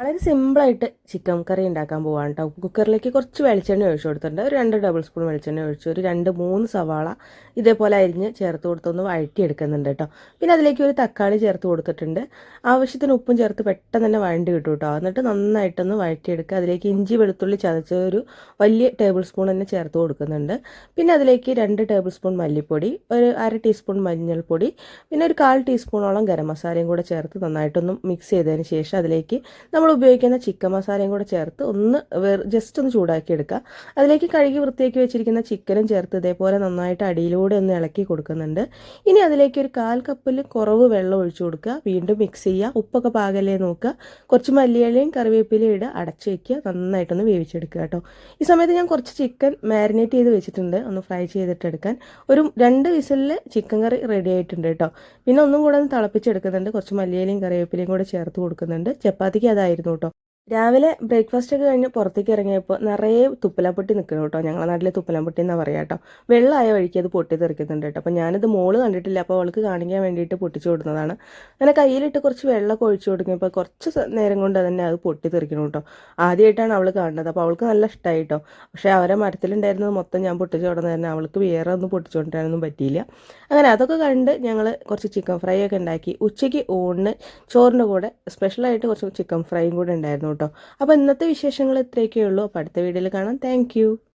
വളരെ സിമ്പിളായിട്ട് ചിക്കൻ കറി ഉണ്ടാക്കാൻ പോവാണ് കേട്ടോ കുക്കറിലേക്ക് കുറച്ച് വെളിച്ചെണ്ണ ഒഴിച്ചു കൊടുത്തിട്ടുണ്ട്. ഒരു രണ്ട് ടേബിൾ സ്പൂൺ വെളിച്ചെണ്ണ ഒഴിച്ചു. ഒരു രണ്ട് മൂന്ന് സവാള ഇതേപോലെ അരിഞ്ഞ് ചേർത്ത് കൊടുത്തൊന്ന് വഴറ്റിയെടുക്കുന്നുണ്ട് കേട്ടോ പിന്നെ അതിലേക്ക് ഒരു തക്കാളി ചേർത്ത് കൊടുത്തിട്ടുണ്ട്. ആവശ്യത്തിന് ഉപ്പും ചേർത്ത് പെട്ടെന്ന് തന്നെ വഴണ്ടി കിട്ടും കേട്ടോ എന്നിട്ട് നന്നായിട്ടൊന്ന് വഴറ്റിയെടുക്കുക. അതിലേക്ക് ഇഞ്ചി വെളുത്തുള്ളി ചതച്ച ഒരു വലിയ ടേബിൾ സ്പൂൺ തന്നെ ചേർത്ത് കൊടുക്കുന്നുണ്ട്. പിന്നെ അതിലേക്ക് രണ്ട് ടേബിൾ സ്പൂൺ മല്ലിപ്പൊടി ഒരു അര ടീസ്പൂൺ മഞ്ഞൾപ്പൊടി പിന്നെ ഒരു കാൽ ടീസ്പൂണോളം ഗരം മസാലയും കൂടെ ചേർത്ത് നന്നായിട്ടൊന്ന് മിക്സ് ചെയ്തതിന് ശേഷം അതിലേക്ക് നമ്മൾ ഉപയോഗിക്കുന്ന ചിക്കൻ മസാലയും കൂടെ ചേർത്ത് ഒന്ന് ജസ്റ്റ് ഒന്ന് ചൂടാക്കി എടുക്കുക. അതിലേക്ക് കഴുകി വൃത്തിയാക്കി വെച്ചിരിക്കുന്ന ചിക്കനും ചേർത്ത് ഇതേപോലെ നന്നായിട്ട് അടിയിലൂടെ ഒന്ന് ഇളക്കി കൊടുക്കുന്നുണ്ട്. ഇനി അതിലേക്ക് ഒരു കാൽ കപ്പിൽ കുറവ് വെള്ളം ഒഴിച്ചു കൊടുക്കുക. വീണ്ടും മിക്സ് ചെയ്യുക. ഉപ്പൊക്കെ പാകല്ലേ നോക്കുക. കുറച്ച് മല്ലിയിലയും കറിവേപ്പിലയും ഇട അടച്ച് വയ്ക്കുക നന്നായിട്ടൊന്ന് വേവിച്ചെടുക്കുക കേട്ടോ. ഈ സമയത്ത് ഞാൻ കുറച്ച് ചിക്കൻ മാരിനേറ്റ് ചെയ്ത് വെച്ചിട്ടുണ്ട്. ഒന്ന് ഫ്രൈ ചെയ്തിട്ടെടുക്കാൻ. ഒരു രണ്ട് വിസലിൽ ചിക്കൻ കറി റെഡി ആയിട്ടുണ്ട് കേട്ടോ. പിന്നെ ഒന്നും കൂടെ ഒന്ന് തിളപ്പിച്ചെടുക്കുന്നുണ്ട്. കുറച്ച് മല്ലിയിലയും കറിവേപ്പിലയും കൂടെ ചേർത്ത് കൊടുക്കുന്നുണ്ട്. ചപ്പാത്തിക്ക് അതായിരുന്നു കേട്ടോ രാവിലെ ബ്രേക്ക്ഫാസ്റ്റ് ഒക്കെ കഴിഞ്ഞ് പുറത്തേക്ക് ഇറങ്ങിയപ്പോൾ നിറയെ തുപ്പലപ്പൊട്ടി നിൽക്കുന്നു കേട്ടോ. ഞങ്ങളുടെ നാട്ടിലെ തുപ്പലപ്പൊട്ടി എന്നാ പറയാം കേട്ടോ. വെള്ളമായ വഴിക്ക് അത് പൊട്ടി തെറിക്കുന്നുണ്ട് കേട്ടോ. അപ്പോൾ ഞാനിത് മോൾ കണ്ടിട്ടില്ല. അപ്പോൾ അവൾക്ക് കാണിക്കാൻ വേണ്ടിയിട്ട് പൊട്ടിച്ചു കൊടുക്കുന്നതാണ് അങ്ങനെ കയ്യിലിട്ട് കുറച്ച് വെള്ളമൊക്കെ ഒഴിച്ചു കൊടുക്കുമ്പോൾ കുറച്ച് നേരം കൊണ്ട് തന്നെ അത് പൊട്ടി തെറിക്കണം കേട്ടോ. ആദ്യമായിട്ടാണ് അവൾ കാണുന്നത്. അപ്പോൾ അവൾക്ക് നല്ല ഇഷ്ടമായി കേട്ടോ പക്ഷേ അവരെ മരത്തിലുണ്ടായിരുന്നത് മൊത്തം ഞാൻ പൊട്ടിച്ചു കൊടുക്കുന്നത് തന്നെ അവൾക്ക് വേറെ ഒന്നും പൊട്ടിച്ചുകൊണ്ടിരാനൊന്നും പറ്റിയില്ല. അങ്ങനെ അതൊക്കെ കണ്ട് ഞങ്ങൾ കുറച്ച് ചിക്കൻ ഫ്രൈ ഒക്കെ ഉണ്ടാക്കി. ഉച്ചയ്ക്ക് ഊണിന് ചോറിന്റെ കൂടെ സ്പെഷ്യലായിട്ട് കുറച്ച് ചിക്കൻ ഫ്രൈയും കൂടെ ഉണ്ടായിരുന്നു കേട്ടോ. അപ്പോൾ ഇന്നത്തെ വിശേഷങ്ങൾ ഇത്രയൊക്കെ ഉള്ളൂ. അപ്പോൾ അടുത്ത വീഡിയോയിൽ കാണാം. താങ്ക്